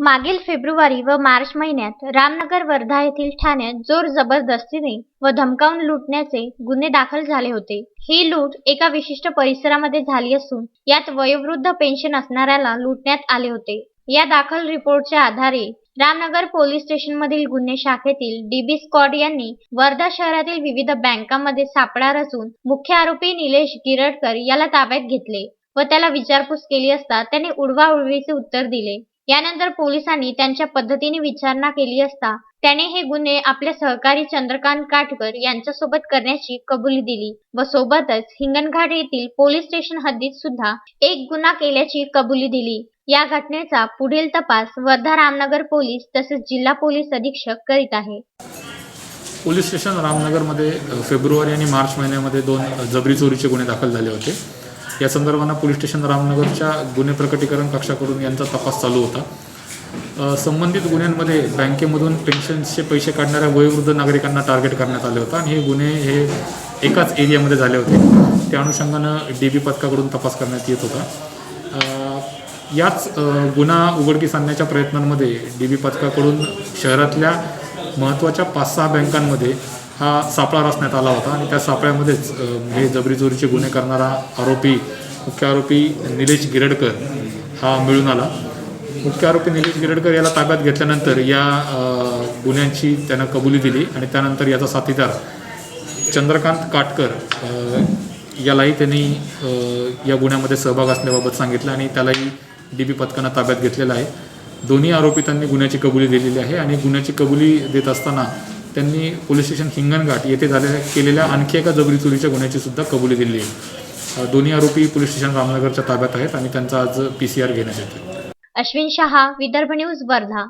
मागील फेब्रुवारी व मार्च महिन्यात रामनगर वर्धा येथील ठाण्यात जोर जबरदस्तीने व धमकावून लुटण्याचे गुन्हे दाखल झाले होते. ही लूट एका विशिष्ट परिसरामध्ये झाली असून यात वयोवृद्ध पेन्शन असणाऱ्याला लुटण्यात आले होते. या दाखल रिपोर्टच्या आधारे रामनगर पोलीस स्टेशनमधील गुन्हे शाखेतील डीबी स्कॉड यांनी वर्धा शहरातील विविध बँकांमध्ये सापळा रचून मुख्य आरोपी निलेश गिरडकर याला ताब्यात घेतले व त्याला विचारपूस केली असता त्याने उडवाउडवीचे उत्तर दिले. यानंतर पोलिसांनी त्यांच्या पद्धतीने विचारणा केली असता त्याने हे गुन्हे आपल्या सहकारी चंद्रकांत काटकर यांच्यासोबत करण्याची कबुली दिली व सोबतच हिंगणघाट येथील पोलीस स्टेशन हद्दीत सुद्धा एक गुन्हा केल्याची कबुली दिली. या घटनेचा पुढील तपास वर्धा रामनगर पोलीस तसेच जिल्हा पोलीस अधीक्षक करीत आहे. पोलीस स्टेशन रामनगरमध्ये फेब्रुवारी आणि मार्च महिन्यामध्ये दोन जबरी चोरीचे गुन्हे दाखल झाले होते. या संदर्भानं पोलीस स्टेशन रामनगरच्या गुन्हे प्रकटीकरण कक्षाकडून यांचा तपास चालू होता. संबंधित गुन्ह्यांमध्ये बँकेमधून पेन्शनचे पैसे काढणाऱ्या वयोवृद्ध नागरिकांना टार्गेट करण्यात आले होता आणि हे गुन्हे हे एकाच एरियामध्ये झाले होते. त्या अनुषंगानं डी बी पथकाकडून तपास करण्यात येत होता. याच गुन्हा उघडकीस आणण्याच्या प्रयत्नांमध्ये डी बी पथकाकडून शहरातल्या महत्त्वाच्या पाच सहा बँकांमध्ये हा सापळा रचण्यात आला होता आणि त्या सापळ्यामध्येच हे जबरी चोरीचे गुन्हे करणारा आरोपी मुख्य आरोपी निलेश गिरडकर हा मिळून आला. मुख्य आरोपी निलेश गिरडकर याला ताब्यात घेतल्यानंतर या गुन्ह्यांची त्यानं कबुली दिली आणि त्यानंतर याचा साथीदार चंद्रकांत काटकर यालाही त्यांनी या गुन्ह्यामध्ये सहभाग असल्याबाबत सांगितलं आणि त्यालाही डी बी पथकानं ताब्यात घेतलेलं आहे. दोन्ही आरोपितांनी गुन्ह्याची कबुली दिलेली आहे आणि गुन्ह्याची कबुली देत असताना त्यांनी पोलीस स्टेशन हिंगणघाट येथे झालेल्या केलेल्या आणखी एका जबरी चोरीच्या गुन्ह्याची सुद्धा कबुली दिली आहे. दोन्ही आरोपी पोलीस स्टेशन रामनगरच्या ताब्यात आहेत आणि त्यांचा आज पीसीआर घेण्यात येतो अश्विन शहा विदर्भ न्यूज वर्धा.